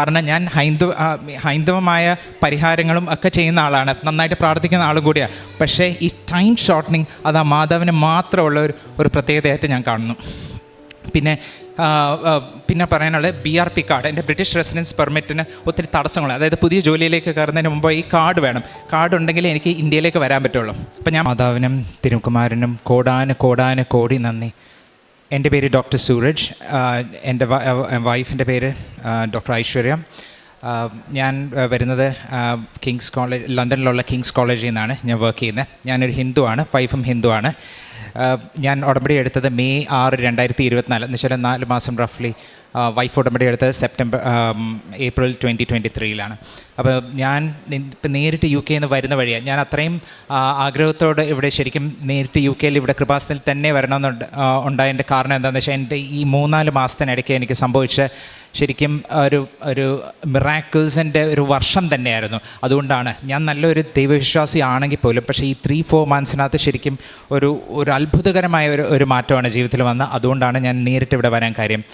കാരണം ഞാൻ ഹൈന്ദവ ഹൈന്ദവമായ പരിഹാരങ്ങളും ഒക്കെ ചെയ്യുന്ന ആളാണ്. നന്നായിട്ട് പ്രാർത്ഥിക്കുന്ന ആളും കൂടിയാണ് പക്ഷേ ഈ ടൈം ഷോർട്ടനിങ് അത് ആ മാതാവിന് മാത്രമുള്ള ഒരു ഒരു പ്രത്യേകതയായിട്ട് ഞാൻ കാണുന്നു. പിന്നെ പിന്നെ പറയാനുള്ളത് ബി ആർ പി കാർഡ് എന്റെ ബ്രിട്ടീഷ് റെസിഡൻസ് പെർമിറ്റിന് ഒത്തിരി തടസ്സങ്ങൾ അതായത് പുതിയ ജോലിയിലേക്ക് കയറുന്നതിന് മുമ്പ് ഈ കാർഡ് വേണം. കാർഡ് ഉണ്ടെങ്കിൽ എനിക്ക് ഇന്ത്യയിലേക്ക് വരാൻ പറ്റുള്ളൂ. അപ്പം ഞാൻ മാതാവിനും തിരുക്കുമാരനും കോടാന് കോടാന് കോടി നന്ദി. എന്റെ പേര് ഡോക്ടർ സൂരജ്. എന്റെ വൈഫിന്റെ പേര് ഡോക്ടർ ഐശ്വര്യ. ഞാൻ വരുന്നത് കിങ്സ് കോളേജ് ലണ്ടനിലുള്ള കിങ്സ് കോളേജിൽ നിന്നാണ് ഞാൻ വർക്ക് ചെയ്യുന്നത്. ഞാനൊരു ഹിന്ദുവാണ് വൈഫും ഹിന്ദുവാണ് ഞാൻ ഉടമ്പടി എടുത്തത് മെയ് ആറ് രണ്ടായിരത്തി ഇരുപത്തിനാല്. എന്ന് വെച്ചാൽ നാല് മാസം റഫ്ലി വൈഫ് ഉടമ്പടി എടുത്ത് സെപ്റ്റംബർ ഏപ്രിൽ ട്വന്റി ട്വന്റി ത്രീയിലാണ് അപ്പോൾ ഞാൻ ഇപ്പം നേരിട്ട് യു കെയിൽ നിന്ന് വരുന്ന വഴിയാണ് ഞാൻ അത്രയും ആഗ്രഹത്തോടെ ഇവിടെ ശരിക്കും നേരിട്ട് യു കെയിൽ ഇവിടെ കൃപാസനത്തിൽ തന്നെ വരണമെന്നുണ്ട് ഉണ്ടായതിന്റെ കാരണം എന്താണെന്ന് വെച്ചാൽ എന്റെ ഈ മൂന്നാൽ മാസത്തിനിടയ്ക്ക് എനിക്ക് സംഭവിച്ച ശരിക്കും ഒരു ഒരു മിറാക്കിൾസിന്റെ ഒരു വർഷം തന്നെയായിരുന്നു. അതുകൊണ്ടാണ് ഞാൻ നല്ലൊരു ദൈവവിശ്വാസി ആണെങ്കിൽ പോലും പക്ഷേ ഈ ത്രീ ഫോർ മന്ത്സിനകത്ത് ശരിക്കും ഒരു ഒരു അത്ഭുതകരമായ ഒരു ഒരു മാറ്റമാണ് ജീവിതത്തിൽ വന്നത്. അതുകൊണ്ടാണ് ഞാൻ നേരിട്ട് ഇവിടെ വരാൻ കാര്യം.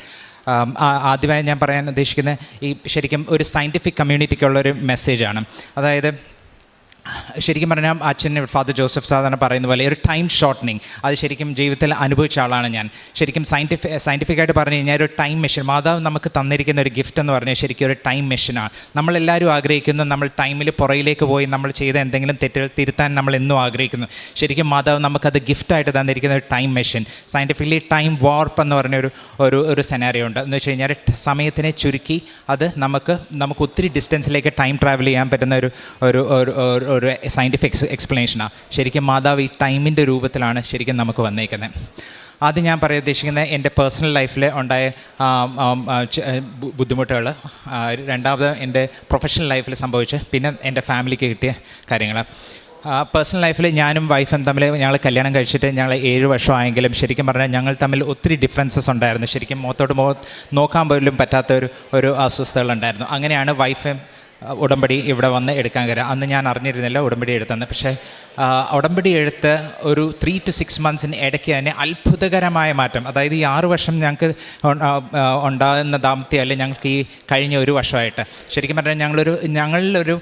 ആദ്യമായി ഞാൻ പറയാൻ ഉദ്ദേശിക്കുന്നത് ഈ ശരിക്കും ഒരു സയന്റിഫിക് കമ്മ്യൂണിറ്റിക്കുള്ളൊരു മെസ്സേജാണ് അതായത് ശരിക്കും പറഞ്ഞാൽ അച്ഛൻ ഫാദർ ജോസഫ് സാധാരണ പറയുന്ന പോലെ ഒരു ടൈം ഷോർട്ടനിങ് അത് ശരിക്കും ജീവിതത്തിൽ അനുഭവിച്ച ആളാണ് ഞാൻ. ശരിക്കും സയന്റിഫിക് സയന്റിഫിക്കായിട്ട് പറഞ്ഞു കഴിഞ്ഞാൽ ഒരു ടൈം മെഷീൻ മാതാവ് നമുക്ക് തന്നിരിക്കുന്ന ഒരു ഗിഫ്റ്റ് എന്ന് പറഞ്ഞാൽ ശരിക്കും ഒരു ടൈം മെഷീനാണ് നമ്മളെല്ലാവരും ആഗ്രഹിക്കുന്നു നമ്മൾ ടൈമിൽ പുറയിലേക്ക് പോയി നമ്മൾ ചെയ്ത എന്തെങ്കിലും തെറ്റുകൾ തിരുത്താൻ നമ്മൾ എന്നും ആഗ്രഹിക്കുന്നു. ശരിക്കും മാതാവ് നമുക്കത് ഗിഫ്റ്റായിട്ട് തന്നിരിക്കുന്ന ഒരു ടൈം മെഷീൻ സയന്റിഫിക്കലി ടൈം വാർപ്പ് എന്ന് പറഞ്ഞ ഒരു ഒരു ഒരു സെനാരിയോ ഉണ്ട്. എന്ന് വെച്ച് കഴിഞ്ഞാൽ സമയത്തിനെ ചുരുക്കി അത് നമുക്ക് നമുക്ക് ഒത്തിരി ഡിസ്റ്റൻസിലേക്ക് ടൈം ട്രാവൽ ചെയ്യാൻ പറ്റുന്ന ഒരു ഒരു ഒരു- സയന്റിഫിക് എക്സ് എക്സ്പ്ലനേഷനാണ് ശരിക്കും മാതാവ് ഈ ടൈമിന്റെ രൂപത്തിലാണ് ശരിക്കും നമുക്ക് വന്നേക്കുന്നത് ആദ്യം ഞാൻ പറയാൻ ഉദ്ദേശിക്കുന്നത് എന്റെ പേഴ്സണൽ ലൈഫിൽ ഉണ്ടായ ബുദ്ധിമുട്ടുകൾ രണ്ടാമത് എന്റെ പ്രൊഫഷണൽ ലൈഫിൽ സംഭവിച്ച് പിന്നെ എന്റെ ഫാമിലിക്ക് കിട്ടിയ കാര്യങ്ങൾ പേഴ്സണൽ ലൈഫിൽ ഞാനും വൈഫും തമ്മിൽ ഞങ്ങൾ കല്യാണം കഴിച്ചിട്ട് ഞങ്ങൾ ഏഴ് വർഷമായെങ്കിലും ശരിക്കും പറഞ്ഞാൽ ഞങ്ങൾ തമ്മിൽ ഒത്തിരി ഡിഫറൻസസ് ഉണ്ടായിരുന്നു. ശരിക്കും മുഖത്തോട്ട് മുഖ നോക്കാൻ പോലും പറ്റാത്ത ഒരു ഒരു അസ്വസ്ഥതകളുണ്ടായിരുന്നു. അങ്ങനെയാണ് വൈഫ് ഉടമ്പടി ഇവിടെ വന്ന് എടുക്കാൻ കയറുക അന്ന് ഞാൻ അറിഞ്ഞിരുന്നില്ല ഉടമ്പടി എടുത്തെന്ന്. പക്ഷേ ഉടമ്പടി എടുത്ത് ഒരു ത്രീ ടു സിക്സ് മന്ത്സിന് ഇടയ്ക്ക് തന്നെ അത്ഭുതകരമായ മാറ്റം. അതായത് ഈ ആറ് വർഷം ഞങ്ങൾക്ക് ഉണ്ടാകുന്ന ദാമ്പത്യം അല്ലെ ഞങ്ങൾക്ക് ഈ കഴിഞ്ഞ ഒരു വർഷമായിട്ട്. ശരിക്കും പറഞ്ഞാൽ ഞങ്ങളൊരു ഞങ്ങളിലൊരു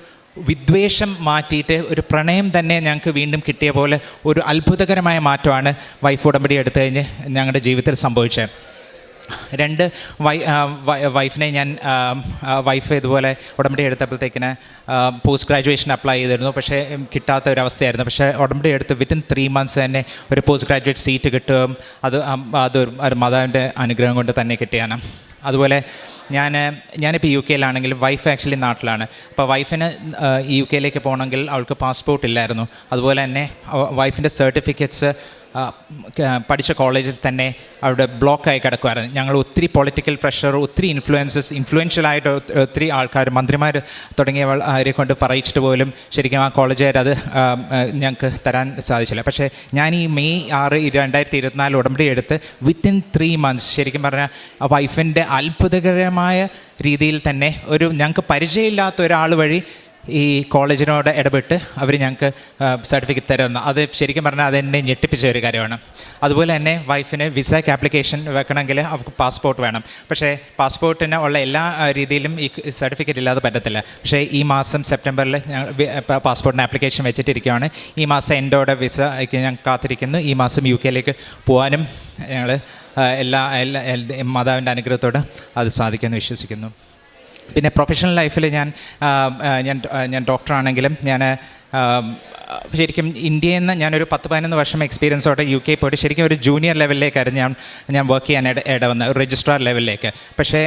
വിദ്വേഷം മാറ്റിയിട്ട് ഒരു പ്രണയം തന്നെ ഞങ്ങൾക്ക് വീണ്ടും കിട്ടിയ പോലെ ഒരു അത്ഭുതകരമായ മാറ്റമാണ് വൈഫ് ഉടമ്പടി എടുത്തു കഴിഞ്ഞ് ഞങ്ങളുടെ ജീവിതത്തിൽ സംഭവിച്ചത്. രണ്ട് വൈ വൈഫിനെ ഞാൻ വൈഫ് ഇതുപോലെ ഉടമ്പടി എടുത്തപ്പോഴത്തേക്കിന് പോസ്റ്റ് ഗ്രാജുവേഷൻ അപ്ലൈ ചെയ്തിരുന്നു. പക്ഷേ കിട്ടാത്ത ഒരു അവസ്ഥയായിരുന്നു പക്ഷേ ഉടമ്പടി എടുത്ത് വിത്തിൻ ത്രീ മന്ത്സ് തന്നെ ഒരു പോസ്റ്റ് ഗ്രാജുവേറ്റ് സീറ്റ് കിട്ടുകയും അത് അത് ഒരു- മാതാവിന്റെ അനുഗ്രഹം കൊണ്ട് തന്നെ കിട്ടിയാണ്. അതുപോലെ ഞാൻ ഞാനിപ്പോൾ യു കെയിലാണെങ്കിലും വൈഫ് ആക്ച്വലി നാട്ടിലാണ്. അപ്പോൾ വൈഫിന് യു കെയിലേക്ക് പോകണമെങ്കിൽ അവൾക്ക് പാസ്പോർട്ട് ഇല്ലായിരുന്നു. അതുപോലെ തന്നെ വൈഫിന്റെ സർട്ടിഫിക്കറ്റ്സ് പഠിച്ച കോളേജിൽ തന്നെ അവിടെ ബ്ലോക്കായി കിടക്കുമായിരുന്നു ഞങ്ങൾ ഒത്തിരി പൊളിറ്റിക്കൽ പ്രഷർ ഒത്തിരി ഇൻഫ്ലുവൻസസ് ഇൻഫ്ലുവൻഷ്യലായിട്ട് ഒത്തിരി ആൾക്കാർ മന്ത്രിമാർ തുടങ്ങിയവർ അവരെ കൊണ്ട് പറയിച്ചിട്ട് പോലും ശരിക്കും ആ ആ, ഞങ്ങൾക്ക് തരാൻ സാധിച്ചില്ല. പക്ഷേ ഞാൻ ഈ മെയ് ആറ് രണ്ടായിരത്തി ഇരുപത്തിനാല് ഉടമ്പടി എടുത്ത് വിത്തിൻ ത്രീ മന്ത്സ് ശരിക്കും പറഞ്ഞാൽ വൈഫിന്റെ അത്ഭുതകരമായ രീതിയിൽ തന്നെ ഒരു ഞങ്ങൾക്ക് പരിചയമില്ലാത്ത ഒരാൾ വഴി ഈ കോളേജിനോട് ഇടപെട്ട് അവർ ഞങ്ങൾക്ക് സർട്ടിഫിക്കറ്റ് തരുന്ന. അത് ശരിക്കും പറഞ്ഞാൽ അതെന്നെ ഞെട്ടിപ്പിച്ച ഒരു കാര്യമാണ്. അതുപോലെ തന്നെ വൈഫിന് വിസയ്ക്ക് ആപ്ലിക്കേഷൻ വെക്കണമെങ്കിൽ അവർക്ക് പാസ്പോർട്ട് വേണം. പക്ഷേ പാസ്പോർട്ടിന് ഉള്ള എല്ലാ രീതിയിലും ഈ സർട്ടിഫിക്കറ്റ് ഇല്ലാതെ പറ്റത്തില്ല. പക്ഷേ ഈ മാസം സെപ്റ്റംബറിൽ ഞങ്ങൾ പാസ്പോർട്ടിന് ആപ്ലിക്കേഷൻ വെച്ചിട്ടിരിക്കുകയാണ് ഈ മാസം എന്റോടെ വിസ ഞാൻ കാത്തിരിക്കുന്നു. ഈ മാസം യു കെയിലേക്ക് പോകാനും ഞങ്ങൾ എല്ലാ എല്ലാ- മാതാവിന്റെ അനുഗ്രഹത്തോടെ അത് സാധിക്കുമെന്ന് വിശ്വസിക്കുന്നു. പിന്നെ പ്രൊഫഷണൽ ലൈഫിൽ ഞാൻ ഞാൻ ഞാൻ ഡോക്ടറാണെങ്കിലും ഞാൻ ശരിക്കും ഇന്ത്യയിൽ നിന്ന് ഞാനൊരു പത്ത് പതിനൊന്ന് വർഷം എക്സ്പീരിയൻസോടെ യു കെ പോയിട്ട് ശരിക്കും ഒരു ജൂനിയർ ലെവലിലേക്കായിരുന്നു ഞാൻ ഞാൻ വർക്ക് ചെയ്യാൻ ഇട ഇടവന്ന ഒരു രജിസ്ട്രാർ ലെവലിലേക്ക് പക്ഷേ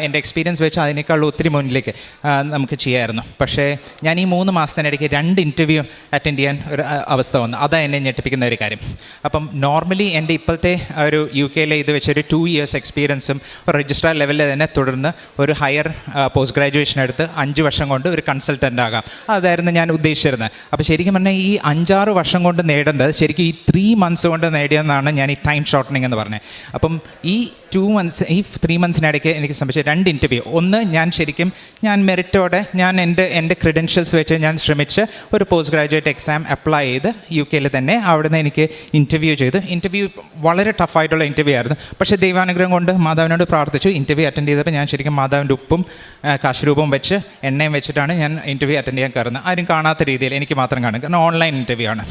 എന്റെ എക്സ്പീരിയൻസ് വെച്ച് അതിനേക്കാൾ ഒത്തിരി മുന്നിലേക്ക് നമുക്ക് ചെയ്യാമായിരുന്നു പക്ഷേ ഞാൻ ഈ മൂന്ന് മാസത്തിനിടയ്ക്ക് രണ്ട് ഇന്റർവ്യൂ അറ്റൻഡ് ചെയ്യാൻ ഒരു അവസ്ഥ വന്നു. അതാണ് എന്നെ ഞെട്ടിപ്പിക്കുന്ന ഒരു കാര്യം. അപ്പം നോർമലി എന്റെ ഇപ്പോഴത്തെ ഒരു യു കെയിലെ ഇത് വെച്ച് ഒരു ടു ഇയേഴ്സ് എക്സ്പീരിയൻസും രജിസ്ട്രാർ ലെവലിൽ തന്നെ തുടർന്ന് ഒരു ഹയർ പോസ്റ്റ് ഗ്രാജുവേഷൻ എടുത്ത് അഞ്ച് വർഷം കൊണ്ട് ഒരു കൺസൾട്ടന്റ് ആകാം. അതായിരുന്നു ഞാൻ ഉദ്ദേശിച്ചിരുന്നത്. അപ്പോൾ ശരിക്കും പറഞ്ഞാൽ ഈ അഞ്ചാറ് വർഷം കൊണ്ട് നേടേണ്ടത് ശരിക്കും ഈ ത്രീ മന്ത്സ് കൊണ്ട് നേടിയെന്നാണ് ഞാൻ ഈ ടൈം ഷോർട്ടനിങ് എന്ന് പറഞ്ഞത് അപ്പം ഈ ടു മന്ത്സ് ഈ ത്രീ മന്ത്സിനിടയ്ക്ക് എനിക്ക് സംഭവിച്ച രണ്ട് ഇന്റർവ്യൂ ഒന്ന് ഞാൻ ശരിക്കും ഞാൻ മെറിറ്റോടെ ഞാൻ എന്റെ എന്റെ ക്രെഡൻഷ്യൽസ് വെച്ച് ഞാൻ ശ്രമിച്ച് ഒരു പോസ്റ്റ് ഗ്രാജുവേറ്റ് എക്സാം അപ്ലൈ ചെയ്ത് യു കെയിൽ തന്നെ അവിടുന്ന് എനിക്ക് ഇന്റർവ്യൂ ചെയ്തു. ഇന്റർവ്യൂ വളരെ ടഫായിട്ടുള്ള ഇന്റർവ്യൂ ആയിരുന്നു. പക്ഷേ ദൈവാനുഗ്രഹം കൊണ്ട് മാതാവിനോട് പ്രാർത്ഥിച്ചു. ഇന്റർവ്യൂ അറ്റൻഡ് ചെയ്തപ്പോൾ ഞാൻ ശരിക്കും മാതാവിന്റെ ഉപ്പും ആ, കാശുരൂപവും വെച്ച് എണ്ണയും വെച്ചിട്ടാണ് ഞാൻ ഇന്റർവ്യൂ അറ്റൻഡ് ചെയ്യാൻ കയറുന്നത്. ആരും കാണാത്ത രീതിയിൽ എനിക്ക് മാത്രം കാണും. കാരണം ഓൺലൈൻ ഇന്റർവ്യൂ ആണ്.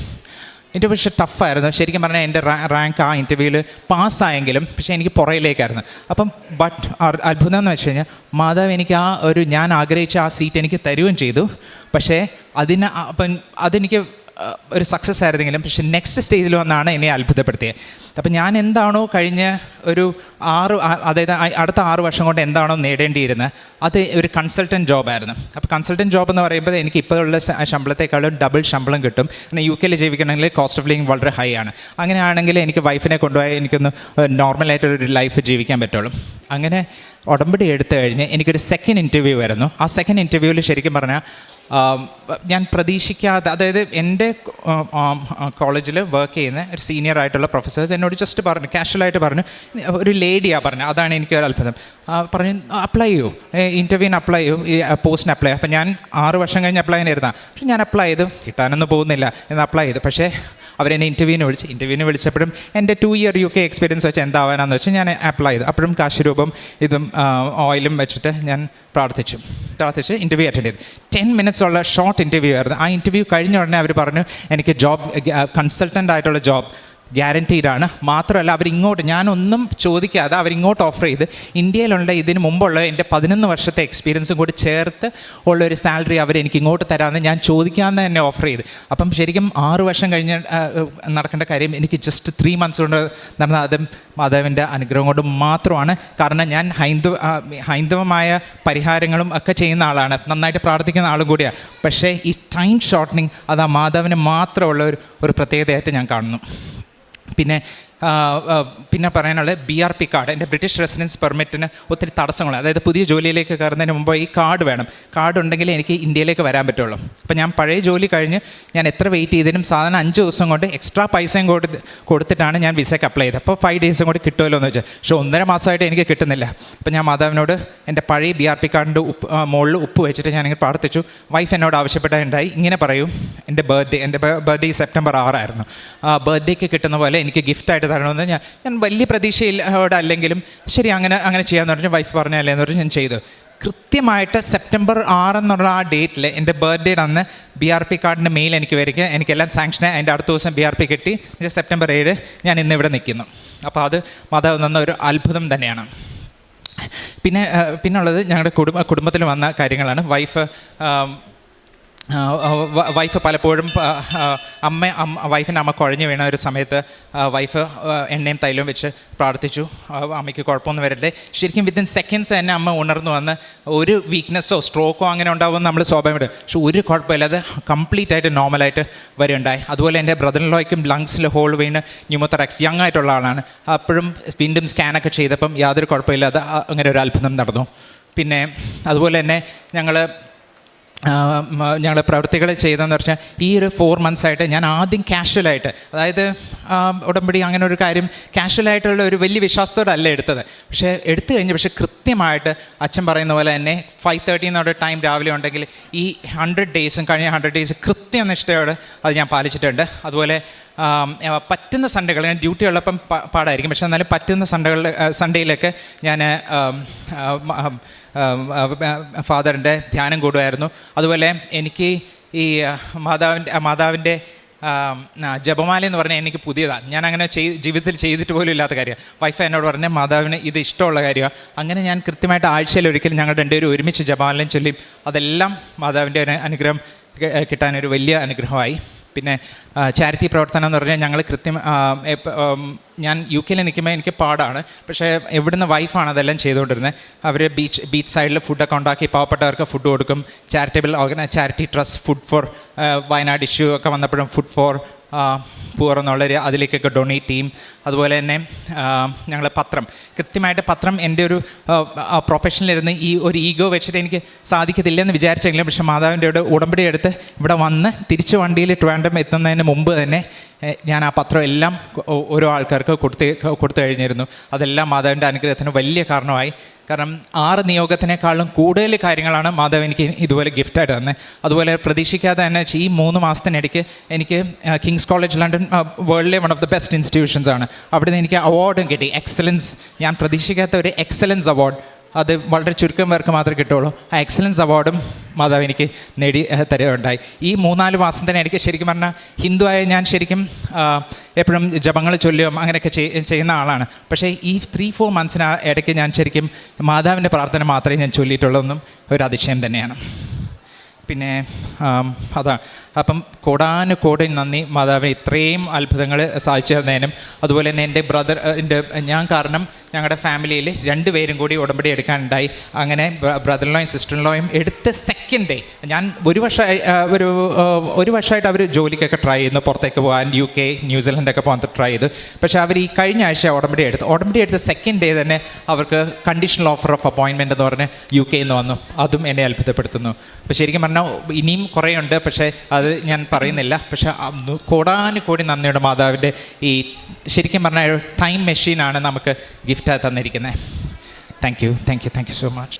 ഇന്റർവ്യൂ പക്ഷേ ടഫായിരുന്നു ശരിക്കും പറഞ്ഞാൽ എന്റെ റാങ്ക് ആ ഇന്റർവ്യൂവിൽ പാസ്സായെങ്കിലും പക്ഷേ എനിക്ക് പുറയിലേക്കായിരുന്നു അപ്പം ബട്ട് അത്ഭുതം എന്ന് വെച്ച് കഴിഞ്ഞാൽ മാതാവ് എനിക്ക് ആ ഒരു ഞാൻ ആഗ്രഹിച്ച ആ സീറ്റ് എനിക്ക് തരുകയും ചെയ്തു. പക്ഷേ അതിന് അപ്പം അതെനിക്ക് ഒരു സക്സസ് ആയിരുന്നെങ്കിലും പക്ഷേ നെക്സ്റ്റ് സ്റ്റേജിൽ വന്നാണ് എന്നെ അത്ഭുതപ്പെടുത്തിയത്. അപ്പം ഞാൻ എന്താണോ കഴിഞ്ഞ ഒരു ആറ് അതായത് അടുത്ത ആറ് വർഷം കൊണ്ട് എന്താണോ നേടേണ്ടിയിരുന്നത് അത് ഒരു കൺസൾട്ടന്റ് ജോബായിരുന്നു അപ്പോൾ കൺസൾട്ടന്റ് ജോബ് എന്ന് പറയുമ്പോൾ എനിക്ക് ഇപ്പോഴുള്ള ശമ്പളത്തെക്കാളും ഡബിൾ ശമ്പളം കിട്ടും. പിന്നെ യു കെയിൽ ജീവിക്കണമെങ്കിൽ കോസ്റ്റ് ഓഫ് ലിവിങ് വളരെ ഹൈ ആണ്. അങ്ങനെയാണെങ്കിൽ എനിക്ക് വൈഫിനെ കൊണ്ടുപോയി എനിക്കൊന്ന് നോർമലായിട്ടൊരു ലൈഫ് ജീവിക്കാൻ പറ്റുള്ളൂ. അങ്ങനെ ഉടമ്പടി എടുത്തു കഴിഞ്ഞ് എനിക്കൊരു സെക്കൻഡ് ഇന്റർവ്യൂ വരുന്നു. ആ സെക്കൻഡ് ഇന്റർവ്യൂവിൽ ശരിക്കും പറഞ്ഞാൽ ഞാൻ പ്രതീക്ഷിക്കാതെ അതായത് എന്റെ കോളേജിൽ വർക്ക് ചെയ്യുന്ന ഒരു സീനിയർ ആയിട്ടുള്ള പ്രൊഫസേഴ്സ് എന്നോട് ജസ്റ്റ് പറഞ്ഞു കാഷ്വലായിട്ട് പറഞ്ഞു ഒരു ലേഡിയാണ് പറഞ്ഞു അതാണ് എനിക്ക് ഒരു അത്ഭുതം. പറഞ്ഞു അപ്ലൈ ചെയ്യൂ ഇന്റർവ്യൂവിന് അപ്ലൈ ചെയ്യൂ ഈ പോസ്റ്റിന് അപ്ലൈ അപ്പം ഞാൻ ആറ് വർഷം കഴിഞ്ഞ് അപ്ലൈ ചെയ്യാനായിരുന്ന. പക്ഷെ ഞാൻ അപ്ലൈ ചെയ്തു കിട്ടാനൊന്നും പോകുന്നില്ല എന്ന് അപ്ലൈ ചെയ്തു. പക്ഷേ അവരെന്നെ ഇന്റർവ്യൂവിന് വിളിച്ച് ഇന്റർവ്യൂവിന് വിളിച്ചപ്പോഴും എന്റെ two year U K experience വെച്ച് എന്താവാനാന്ന് വെച്ചാൽ ഞാൻ അപ്ലൈ ചെയ്തു. അപ്പോഴും കാശുരൂപം ഇതും ഓയിലും വെച്ചിട്ട് ഞാൻ പ്രാർത്ഥിച്ചു. പ്രാർത്ഥിച്ച് ഇന്റർവ്യൂ അറ്റൻഡ് ചെയ്തു. ടെൻ മിനിറ്റ്സ് ഉള്ള ഷോർട്ട് ഇന്റർവ്യൂ ആയിരുന്നു. ആ ഇന്റർവ്യൂ കഴിഞ്ഞ ഉടനെ അവർ പറഞ്ഞു എനിക്ക് ജോബ് കൺസൾട്ടന്റ് ആയിട്ടുള്ള ജോബ് ഗ്യാരന്റീഡ് ആണ്. മാത്രമല്ല അവരിങ്ങോട്ട് ഞാനൊന്നും ചോദിക്കാതെ അവരിങ്ങോട്ട് ഓഫർ ചെയ്ത് ഇന്ത്യയിലുള്ള ഇതിന് മുമ്പുള്ള എന്റെ പതിനൊന്ന് വർഷത്തെ എക്സ്പീരിയൻസും കൂടി ചേർത്ത് ഉള്ള ഒരു സാലറി അവർ എനിക്ക് ഇങ്ങോട്ട് തരാമെന്ന് ഞാൻ ചോദിക്കാമെന്ന് തന്നെ ഓഫർ ചെയ്ത്. അപ്പം ശരിക്കും ആറ് വർഷം കഴിഞ്ഞ് നടക്കേണ്ട കാര്യം എനിക്ക് ജസ്റ്റ് ത്രീ മന്ത്സ് കൊണ്ട് നടന്ന അതും മാധവന്റെ അനുഗ്രഹം കൊണ്ട് മാത്രമാണ്. കാരണം ഞാൻ ഹൈന്ദവ ഹൈന്ദവമായ പരിഹാരങ്ങളും ഒക്കെ ചെയ്യുന്ന ആളാണ്. നന്നായിട്ട് പ്രാർത്ഥിക്കുന്ന ആളും കൂടിയാണ് പക്ഷേ ഈ ടൈം ഷോർട്ടനിങ് അത് ആ മാധവന് മാത്രമുള്ള ഒരു ഒരു പ്രത്യേകതയായിട്ട് ഞാൻ കാണുന്നു. പിന്നെ പിന്നെ പറയാനുള്ളത് ബി ആർ പി കാർഡ് എന്റെ ബ്രിട്ടീഷ് റെസിഡൻസ് പെർമിറ്റിന് ഒത്തിരി തടസ്സങ്ങൾ. അതായത് പുതിയ ജോലിയിലേക്ക് കയറുന്നതിന് മുമ്പ് ഈ കാർഡ് വേണം. കാർഡ് ഉണ്ടെങ്കിൽ എനിക്ക് ഇന്ത്യയിലേക്ക് വരാൻ പറ്റുള്ളൂ. അപ്പോൾ ഞാൻ പഴയ ജോലി കഴിഞ്ഞ് ഞാൻ എത്ര വെയിറ്റ് ചെയ്തതിനും സാധാരണ അഞ്ച് ദിവസം കൊണ്ട് എക്സ്ട്രാ പൈസയും കൊടുത്ത് കൊടുത്തിട്ടാണ് ഞാൻ വിസയ്ക്ക് അപ്ലൈ ചെയ്തത്. അപ്പോൾ ഫൈവ് ഡേയ്സും കൂടി കിട്ടുമല്ലോ എന്ന് വെച്ചാൽ പക്ഷേ ഒന്നര മാസമായിട്ട് എനിക്ക് കിട്ടുന്നില്ല. അപ്പോൾ ഞാൻ മാതാവിനോട് എന്റെ പഴയ ബി ആർ പി കാർഡിന്റെ ഉപ്പ് മുകളിൽ ഉപ്പ് വെച്ചിട്ട് ഞാനിങ്ങനെ പ്രാർത്ഥിച്ചു. വൈഫ് എന്നോട് ആവശ്യപ്പെട്ടുണ്ടായി ഇങ്ങനെ പറയും. എന്റെ ബർത്ത്ഡേ എന്റെ ബർത്ത്ഡേ സെപ്റ്റംബർ ആറായിരുന്നു. ആ ബർത്ത്ഡേക്ക് കിട്ടുന്ന പോലെ എനിക്ക് ഗിഫ്റ്റായിട്ട് തരണമെന്ന് ഞാൻ ഞാൻ വലിയ പ്രതീക്ഷയിലോടെ അല്ലെങ്കിലും ശരി അങ്ങനെ അങ്ങനെ ചെയ്യാമെന്ന് പറഞ്ഞു വൈഫ് പറഞ്ഞല്ലേ എന്ന് പറഞ്ഞു ഞാൻ ചെയ്തു. കൃത്യമായിട്ട് സെപ്റ്റംബർ ആറെന്നുള്ള ആ ഡേറ്റിൽ എന്റെ ബർത്ത്ഡേയുടെ അന്ന് ബി ആർ പി കാർഡിന്റെ മെയിൽ എനിക്ക് വരിക. എനിക്കെല്ലാം സാങ്ഷനായി അതിന്റെ അടുത്ത ദിവസം ബി ആർ പി കിട്ടി. സെപ്റ്റംബർ ഏഴ് ഞാൻ ഇന്ന് ഇവിടെ നിൽക്കുന്നു. അപ്പോൾ അത് മാതാവ് നിന്ന ഒരു അത്ഭുതം തന്നെയാണ്. പിന്നെ പിന്നുള്ളത് ഞങ്ങളുടെ കുടുംബ കുടുംബത്തിൽ വന്ന കാര്യങ്ങളാണ്. വൈഫ് വൈഫ് പലപ്പോഴും അമ്മ വൈഫിന്റെ അമ്മ കുഴഞ്ഞു വീണ ഒരു സമയത്ത് വൈഫ് എണ്ണയും തൈലവും വെച്ച് പ്രാർത്ഥിച്ചു. അമ്മയ്ക്ക് കുഴപ്പമൊന്നും വരട്ടെ ശരിക്കും വിത്തിൻ സെക്കൻഡ്സ് തന്നെ അമ്മ ഉണർന്നു വന്ന് ഒരു വീക്ക്നെസ്സോ സ്ട്രോക്കോ അങ്ങനെ ഉണ്ടാവുമെന്ന് നമ്മൾ സ്വാഭാവികം പക്ഷെ ഒരു കുഴപ്പമില്ല അത് കംപ്ലീറ്റ് ആയിട്ട് നോർമലായിട്ട് വരുണ്ടായി അതുപോലെ എന്റെ ബ്രദറിലോയ്ക്കും ലങ്സിൽ ഹോൾ വീണ് ന്യൂമോത്തറാക്സ് യങ് ആയിട്ടുള്ള ആളാണ്. അപ്പോഴും വീണ്ടും സ്കാനൊക്കെ ചെയ്തപ്പം യാതൊരു കുഴപ്പമില്ലാതെ അങ്ങനെ ഒരു അത്ഭുതം നടന്നു. പിന്നെ അതുപോലെ തന്നെ ഞങ്ങൾ ഞങ്ങൾ പ്രവൃത്തികൾ ചെയ്തതെന്ന് പറഞ്ഞാൽ ഈ ഒരു ഫോർ മന്ത്സ് ആയിട്ട് ഞാൻ ആദ്യം കാഷ്വലായിട്ട് അതായത് ഉടമ്പടി അങ്ങനെ ഒരു കാര്യം കാഷ്വലായിട്ടുള്ള ഒരു വലിയ വിശ്വാസത്തോടെ അല്ല എടുത്തത്. പക്ഷേ എടുത്തു കഴിഞ്ഞ് പക്ഷേ കൃത്യമായിട്ട് അച്ഛൻ പറയുന്ന പോലെ തന്നെ ഫൈവ് തേർട്ടി എന്നുള്ള ടൈം രാവിലെ ഉണ്ടെങ്കിൽ ഈ ഹൺഡ്രഡ് ഡേയ്സും കഴിഞ്ഞ ഹൺഡ്രഡ് ഡേയ്സ് കൃത്യനിഷ്ഠയോടെ അത് ഞാൻ പാലിച്ചിട്ടുണ്ട്. അതുപോലെ പറ്റുന്ന സൺഡേകൾ ഞാൻ ഡ്യൂട്ടി ഉള്ളപ്പം പാടായിരിക്കും. പക്ഷെ എന്നാലും പറ്റുന്ന സൺഡേകളിൽ സൺഡേയിലൊക്കെ ഞാൻ ഫാദറിന്റെ ധ്യാനം കൂടുമായിരുന്നു. അതുപോലെ എനിക്ക് ഈ മാതാവിന്റെ മാതാവിന്റെ ജപമാല എന്ന് പറഞ്ഞാൽ എനിക്ക് പുതിയതാണ് ഞാൻ അങ്ങനെ ചെയ് ജീവിതത്തിൽ ചെയ്തിട്ട് പോലും ഇല്ലാത്ത കാര്യമാണ്. വൈഫ് എന്നോട് പറഞ്ഞ മാതാവിന് ഇത് ഇഷ്ടമുള്ള കാര്യമാണ് അങ്ങനെ ഞാൻ കൃത്യമായിട്ട് ആഴ്ചയിൽ ഒരിക്കലും ഞങ്ങൾ രണ്ടുപേരും ഒരുമിച്ച് ജപമാലയും ചൊല്ലിയും അതെല്ലാം മാതാവിന്റെ അനുഗ്രഹം കിട്ടാനൊരു വലിയ അനുഗ്രഹമായി. പിന്നെ ചാരിറ്റി പ്രവർത്തനം എന്ന് പറഞ്ഞാൽ ഞങ്ങൾ കൃത്യം ഞാൻ യു കെയിൽ നിൽക്കുമ്പോൾ എനിക്ക് പാടാണ്. പക്ഷേ എവിടുന്ന് വൈഫാണ് അതെല്ലാം ചെയ്തുകൊണ്ടിരുന്നത് അവർ ബീച്ച് ബീച്ച് സൈഡിൽ ഫുഡൊക്കെ ഉണ്ടാക്കി പാവപ്പെട്ടവർക്ക് ഫുഡ് കൊടുക്കും. Charitable ഓർഗന charity trust food for Wayanad issue ഒക്കെ വന്നപ്പോഴും ഫുഡ് ഫോർ പൂർ എന്നുള്ളൊരു അതിലേക്കൊക്കെ ഡൊണേറ്റ് ചെയ്യും. അതുപോലെ തന്നെ ഞങ്ങൾ പത്രം. കൃത്യമായിട്ട് പത്രം എന്റെ ഒരു പ്രൊഫഷനിലിരുന്ന് ഈ ഒരു ഈഗോ വെച്ചിട്ട് എനിക്ക് സാധിക്കത്തില്ലെന്ന് വിചാരിച്ചെങ്കിലും പക്ഷേ മാതാവിന്റെ ഇവിടെ ഉടമ്പടി എടുത്ത് ഇവിടെ വന്ന് തിരിച്ച് വണ്ടിയിൽ ട്രാൻഡം എത്തുന്നതിന് മുമ്പ് തന്നെ ഞാൻ ആ പത്രം എല്ലാം ഓരോ ആൾക്കാർക്ക് കൊടുത്ത് കൊടുത്തു കഴിഞ്ഞിരുന്നു. അതെല്ലാം മാതാവിന്റെ അനുഗ്രഹത്തിന് വലിയ കാരണമായി. കാരണം ആറ് നിയോഗത്തിനേക്കാളും കൂടുതൽ കാര്യങ്ങളാണ് മാധവ് എനിക്ക് ഇതുപോലെ ഗിഫ്റ്റായിട്ട് തന്നെ. അതുപോലെ പ്രതീക്ഷിക്കാതെ തന്നെ ഈ മൂന്ന് മാസത്തിനിടയ്ക്ക് എനിക്ക് King's College London വേൾഡിലെ one of the best institutions ആണ്. അവിടെ നിന്ന് എനിക്ക് അവാർഡും കിട്ടി. എക്സലൻസ് ഞാൻ പ്രതീക്ഷിക്കാത്ത ഒരു എക്സലൻസ് അവാർഡ് അത് വളരെ ചുരുക്കം പേർക്ക് മാത്രമേ കിട്ടുള്ളൂ ആ എക്സലൻസ് അവാർഡും മാതാവ് എനിക്ക് നേടി തരികയുണ്ടായി. ഈ മൂന്നാൽ മാസം തന്നെ എനിക്ക് ശരിക്കും പറഞ്ഞാൽ ഹിന്ദുവായ ഞാൻ ശരിക്കും എപ്പോഴും ജപങ്ങൾ ചൊല്ലുകയും അങ്ങനെയൊക്കെ ചെയ്- ചെയ്യുന്ന ആളാണ്. പക്ഷേ ഈ ത്രീ ഫോർ മന്ത്സിന് ഇടയ്ക്ക് ഞാൻ ശരിക്കും മാതാവിന്റെ പ്രാർത്ഥന മാത്രമേ ഞാൻ ചൊല്ലിയിട്ടുള്ളൂ എന്നും ഒരു അതിശയം തന്നെയാണ്. പിന്നെ അതാ അപ്പം കോടാനു കോടി നന്ദി മാതാവിന് ഇത്രയും അത്ഭുതങ്ങൾ സാധിച്ചു തന്നതിനും അതുപോലെ തന്നെ എന്റെ ബ്രദർ എന്റെ ഞാൻ കാരണം ഞങ്ങളുടെ ഫാമിലിയിൽ രണ്ടുപേരും കൂടി ഉടമ്പടി എടുക്കാനുണ്ടായി. അങ്ങനെ ബ്രദറിനോയും സിസ്റ്ററിനോയും എടുത്ത സെക്കൻഡ് ഡേ ഞാൻ ഒരു വർഷമായി ഒരു ഒരു വർഷമായിട്ട് അവർ ജോലിക്കൊക്കെ ട്രൈ ചെയ്യുന്നു. പുറത്തേക്ക് പോകാൻ യു കെ ന്യൂസിലൻഡൊക്കെ പോകാൻ ട്രൈ ചെയ്തു. പക്ഷേ അവർ ഈ കഴിഞ്ഞ ആഴ്ച ഉടമ്പടി എടുത്തു ഉടമ്പടി എടുത്ത സെക്കൻഡ് ഡേ തന്നെ അവർക്ക് കണ്ടീഷണൽ ഓഫർ ഓഫ് അപ്പോയിൻമെന്റ് എന്ന് പറഞ്ഞ് യു കെയിൽ നിന്ന് വന്നു. അതും എന്നെ അത്ഭുതപ്പെടുത്തുന്നു. അപ്പോൾ ശരിക്കും പറഞ്ഞാൽ ഇനിയും കുറേ ഉണ്ട് പക്ഷേ അത് ഞാൻ പറയുന്നില്ല. പക്ഷേ കൂടാനും കൂടി നന്ദിയുടെ മാതാവിന്റെ ഈ ശരിക്കും പറഞ്ഞാൽ ടൈം മെഷീനാണ് നമുക്ക് ഗിഫ്റ്റായി തന്നിരിക്കുന്നത് thank you thank you thank you so much